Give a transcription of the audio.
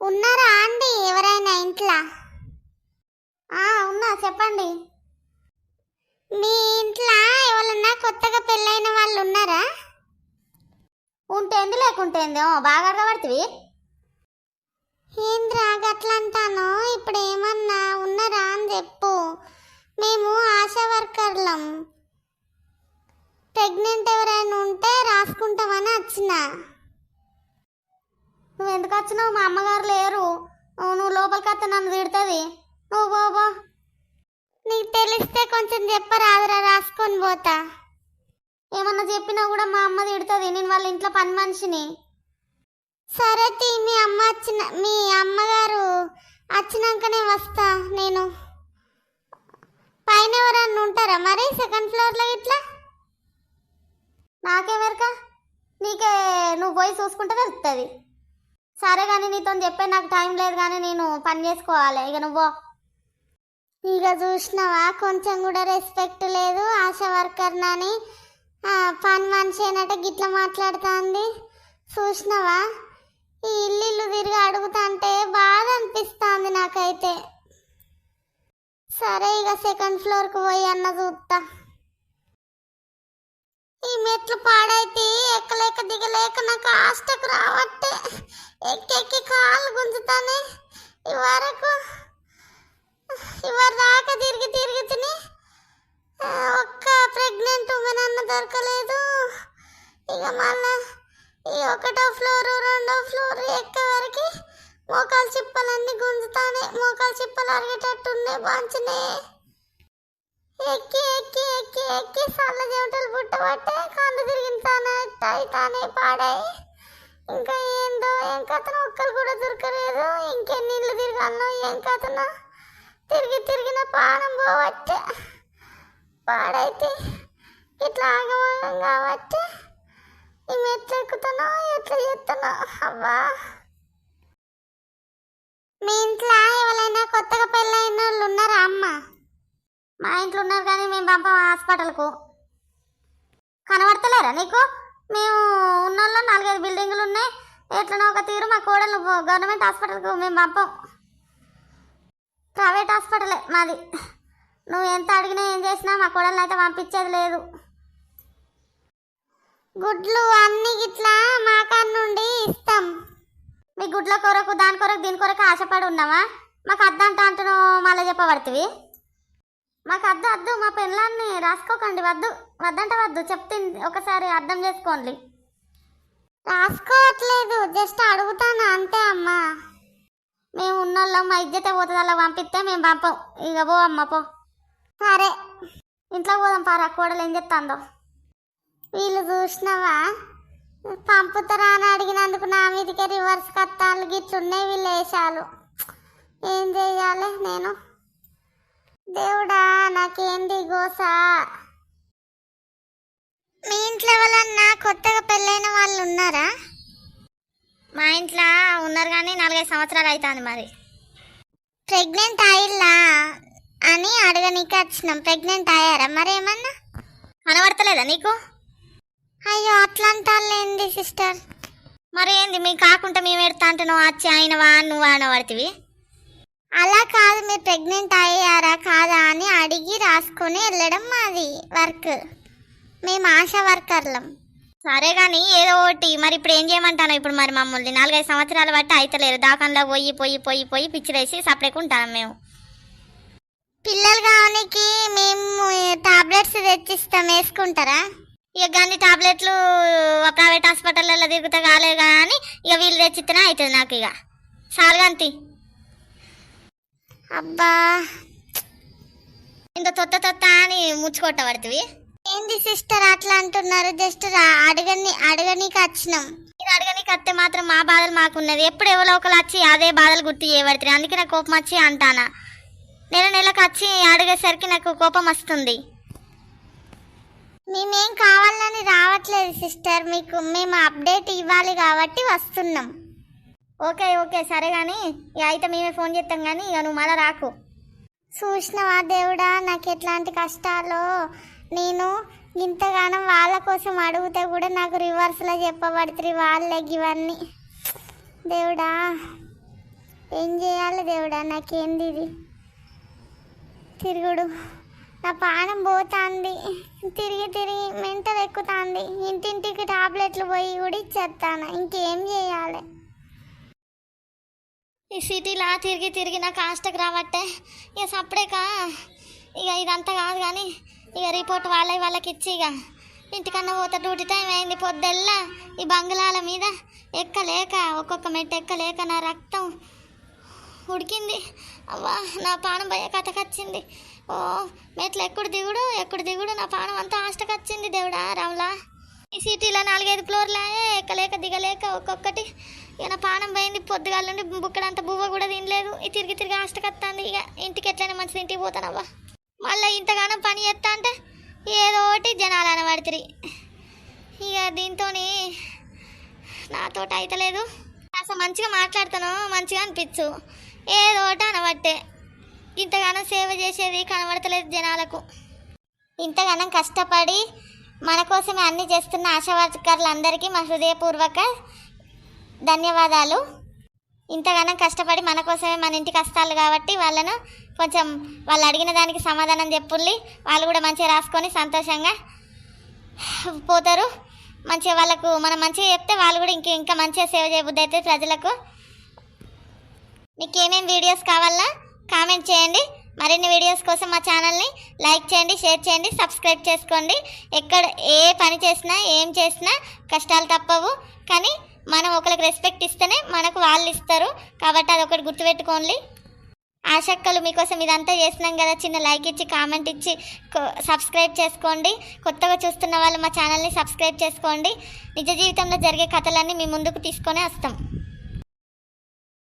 ఉన్నారా అండి ఎవరైనా ఇంట్లో? ఆ, ఉన్నా చెప్పండి. మీ ఇంట్లో ఎవరన్నా కొత్తగా పెళ్ళైన వాళ్ళు ఉన్నారా? ఉంటేంది లేకుంటేంది బాగా అడగబడుతుంది ఏంద్రా గట్లా అంటాను? ఇప్పుడు ఏమన్నా ఉన్నారా అని చెప్పు. మేము ఆశా వర్కర్లం. ప్రెగ్నెంట్ ఎవరైనా ఉంటే రాసుకుంటామని వచ్చిన నువ్వు ఎందుకు వచ్చినావు? మా అమ్మగారు లేరు. నువ్వు లోపలికి వస్తే నన్ను తిడుతుంది. నువ్వు బాబా నీకు తెలిస్తే కొంచెం చెప్పరాదురా రాసుకొని పోతా. ఏమన్నా చెప్పినా కూడా మా అమ్మ తిడుతుంది. నేను వాళ్ళ ఇంట్లో పని మనిషిని. సరే తీ మీ అమ్మ వచ్చిన మీ అమ్మగారు వచ్చినాకనే వస్తా నేను. పైన ఎవరన్నా ఉంటారా మరి? సెకండ్ ఫ్లోర్లో ఇట్లా? నాకేమెరక నీకే నువ్వు పోయి చూసుకుంటే తెలుస్తుంది సరే కానీ నీతో చెప్పే నాకు టైం లేదు కానీ నేను పని చేసుకోవాలి. ఇక నువ్వు ఇక చూసినావా? కొంచెం కూడా రెస్పెక్ట్ లేదు ఆశా వర్కర్ నాని. పని మనిషి అయినట్టు గిట్ల మాట్లాడుతుంది. చూసినావా? ఈ ఇల్లు ఇల్లు తిరిగి అడుగుతుంటే బాధ అనిపిస్తుంది నాకైతే. సరే ఇక సెకండ్ ఫ్లోర్కి పోయి అన్న చూస్తా ఈ మెట్లు పాడైతే ఎక్కలేక దిగలేక నాకు ఆస్టకు రావట్టే. ఎక్కెక్కి కాళ్ళు గుంజుతానే. ఇవరకు వరకు ఇవరి దాకా తిరిగి తిరిగి తిని ఒక్క ప్రెగ్నెంట్ ఉమెన్ అన్న దొరకలేదు. ఇక మళ్ళా ఈ ఒకటో ఫ్లోర్ రెండో ఫ్లోర్ ఎక్కే వరకు మోకాలు చిప్పలన్నీ గుంజుతానే. మోకాలు చిప్పలు అరిగేటట్టుండే బాంచనే. ఎక్కి ఎక్కి ఎక్కి ఎక్కి సల్ల చెమటలు పుట్టబట్టే కళ్ళు తిరిగితానే తానే పాడాయి. ఇంకా ఏందో ఏం కథను ఒక్కరు కూడా దొరకలేదు. ఇంకెన్ని ఇళ్ళు తిరగాలను ఏం కథను? తిరిగి తిరిగిన పానం పోవట్టే. పాడైతే ఇట్లా ఆగమాగం కాబట్టి ఈ మెట్లు ఎక్కుతానో ఎట్లా చేస్తానో అవ్వా మీ ఇంట్లో ఎవరైనా కొత్తగా పెళ్ళైన వాళ్ళు ఉన్నారా అమ్మ? మా ఇంట్లో ఉన్నారు కానీ మేము పంపం హాస్పిటల్కు. కనబడతలేరా నీకు? మేము ఉన్నోళ్ళం నాలుగైదు బిల్డింగులు ఉన్నాయి. ఎట్లనో ఒక తీరు మా కోడలు గవర్నమెంట్ హాస్పిటల్కు మేము పంపం. ప్రైవేట్ హాస్పిటలే మాది. నువ్వు ఎంత అడిగినా ఏం చేసినా మా కోడలను అయితే పంపించేది లేదు. గుడ్లు అన్ని గిట్లా మా నుండి ఇస్తాం. మీ గుడ్ల కొరకు దాని కొరకు దీని కొరకు ఆశపడి ఉన్నావా? మాకు అద్దంట అంటున్నావు మళ్ళీ చెప్పబడుతుంది మాకు అద్దు అద్దు మా పెళ్ళాన్ని రాసుకోకండి వద్దు వద్దంటే వద్దు చెప్తే ఒకసారి అర్థం చేసుకోండి. రాసుకోవట్లేదు జస్ట్ అడుగుతాను అంతే అమ్మా. మేము ఉన్నోళ్ళం మా ఇజ్జత పోతుంది అలా పంపిస్తే మేము పంపం. ఇక పో అమ్మ పో. సరే. ఇంట్లో పోదాం పారా కోడలు ఏం చెప్తాందో వీళ్ళు చూసినావా? పంపుతారా అని అడిగినందుకు నా మీదకే రివర్స్ కత్తాలు గిట్లున్నాయి వీళ్ళు వేషాలు ఏం చెయ్యాలి నేను? దేవుడా నాకేంది గోస? మీ ఇంట్లో ఎవరన్నా కొత్తగా పెళ్ళైన వాళ్ళు ఉన్నారా మా ఇంట్లో ఉన్నారు కానీ నాలుగైదు సంవత్సరాలు అవుతుంది మరి. ప్రెగ్నెంట్ అయ్యిల్లా అని అడగనీకి వచ్చినాం. ప్రెగ్నెంట్ అయ్యారా మరి ఏమన్నా? కనబడతలేదా నీకు? అయ్యో అట్లా సిస్టర్? మరి ఏంది మీ కాకుండా మేము ఎడతా అంటున్నావు వచ్చి ఆయన వా నువ్వు అనబడుతుంది అలా కాదు మీరు ప్రెగ్నెంట్ అయ్యారా కాదా అని అడిగి రాసుకొని వెళ్ళడం మాది వర్క్. మేము ఆశా వర్కర్లం. సరే కానీ ఏదో ఒకటి మరి ఇప్పుడు ఏం చేయమంటాను ఇప్పుడు మరి మమ్మల్ని? నాలుగైదు సంవత్సరాలు బట్టి అయితలేరు దాకంలో పోయి పోయి పోయి పోయి పిచ్చిలేసి సపరేకుంటాం మేము. పిల్లలు కావడానికి మేము టాబ్లెట్స్ తెచ్చిస్తాం వేసుకుంటారా? ఇక గన్ని టాబ్లెట్లు ప్రైవేట్ హాస్పిటల్లో తిరుగుతా కాలేదు కానీ ఇక వీళ్ళు తెచ్చిస్తేనే అవుతుంది నాకు ఇక. సాల్గంతి అబ్బా. ఇంత తొత్త తొత్త అని ముచ్చుకొట్టబడుతుంది. ఏంది సిస్టర్ అట్లా అంటున్నారు? జస్ట్ అడగని అడగనీకి వచ్చినాం. మీరు అడగనీకి వస్తే మాత్రం మా బాధలు మాకున్నది ఎప్పుడు ఎవరో ఒకరు వచ్చి అదే బాధలు గుర్తు చేయబడుతుంది అందుకే నాకు కోపం వచ్చి అంటానా? నెల నెలకు వచ్చి అడిగేసరికి నాకు కోపం వస్తుంది. మేమేం కావాలని రావట్లేదు సిస్టర్. మీకు మేము అప్డేట్ ఇవ్వాలి కాబట్టి వస్తున్నాం. ఓకే ఓకే సరే కానీ ఇక అయితే మేమే ఫోన్ చేస్తాం కానీ ఇక నువ్వు మళ్ళీ రాకు. చూసినవా దేవుడా నాకు ఎట్లాంటి కష్టాలు? నేను ఇంతగానం వాళ్ళ కోసం అడిగితే కూడా నాకు రివర్స్లో చెప్పబడుతుంది వాళ్ళకి ఇవన్నీ. దేవుడా ఏం చేయాలి దేవుడా నాకేంది ఇది? తిరుగుడు. నా ప్రాణం పోతుంది. తిరిగి తిరిగి మెంటలు ఎక్కుతుంది ఇంటింటికి టాబ్లెట్లు పోయి కూడా ఇచ్చేస్తాను ఇంకేం చేయాలి? ఈ సిటీలా తిరిగి తిరిగి నాకు హాస్టల్కి రావట్టే. ఇక సప్పుడేక. ఇక ఇదంతా కాదు కానీ ఇక రిపోర్ట్ వాళ్ళ వాళ్ళకి ఇచ్చి ఇక ఇంటికన్నా పోతే డ్యూటీ టైం అయింది పొద్దెల్లా ఈ బంగ్లాల మీద. ఎక్కలేక ఒక్కొక్క మెట్టు ఎక్కలేక నా రక్తం ఉడికింది. అవ్వా నా పానం భయ కథకొచ్చింది. ఓ మెట్లు ఎక్కడు దిగుడు ఎక్కడు దిగుడు నా పానం అంతా హాస్టకొచ్చింది దేవుడా రాములా. ఈ సిటీలో నాలుగైదు ఫ్లోర్లే ఎక్కలేక దిగలేక ఒక్కొక్కటి. ఇక పానం పోయింది పొద్దుగాల నుండి బుక్కడంత బువ్వ కూడా తినలేదు. ఈ తిరిగి తిరిగి హాస్టకొత్తాంది ఇక ఇంటికి ఎట్లనే మంచిది ఇంటికి పోతానవ్వా. మళ్ళీ ఇంతగానం పని చేస్తా అంటే ఏదో ఒకటి జనాలు అనబడుతుంది ఇక దీంతో నాతో అయితలేదు. అసలు మంచిగా మాట్లాడుతాను మంచిగా అనిపించు. ఏదో ఒకటి అనబట్టే. ఇంతగానం సేవ చేసేది కనబడతలేదు జనాలకు. ఇంతగానం కష్టపడి మన కోసమే అన్ని చేస్తున్న ఆశా వర్కర్లందరికీ మా హృదయపూర్వక ధన్యవాదాలు. ఇంతగానం కష్టపడి మన కోసమే మన ఇంటికి వస్తారు కాబట్టి వాళ్ళను కొంచెం వాళ్ళు అడిగిన దానికి సమాధానం చెప్పుల్లి వాళ్ళు కూడా మంచిగా రాసుకొని సంతోషంగా పోతారు. మంచిగా వాళ్ళకు మనం మంచిగా చెప్తే వాళ్ళు కూడా ఇంకా ఇంకా మంచిగా సేవ చేయబుద్ధి అయితే ప్రజలకు. మీకు ఏమేమి వీడియోస్ కావాలా? కామెంట్ చేయండి. మరిన్ని వీడియోస్ కోసం మా ఛానల్ని లైక్ చేయండి షేర్ చేయండి సబ్స్క్రైబ్ చేసుకోండి. ఎక్కడ ఏ పని చేసినా ఏం చేసినా కష్టాలు తప్పవు. కానీ మనం ఒకరికి రెస్పెక్ట్ ఇస్తేనే మనకు వాళ్ళు ఇస్తారు. కాబట్టి అది ఒకటి గుర్తుపెట్టుకోండి. ఆశక్కలు మీకోసం ఇదంతా చేసినాం కదా. చిన్న లైక్ ఇచ్చి కామెంట్ ఇచ్చి సబ్స్క్రైబ్ చేసుకోండి. కొత్తగా చూస్తున్న వాళ్ళు మా ఛానల్ని సబ్స్క్రైబ్ చేసుకోండి. నిజ జీవితంలో జరిగే కథలన్నీ మీ ముందుకు తీసుకొని వస్తాం.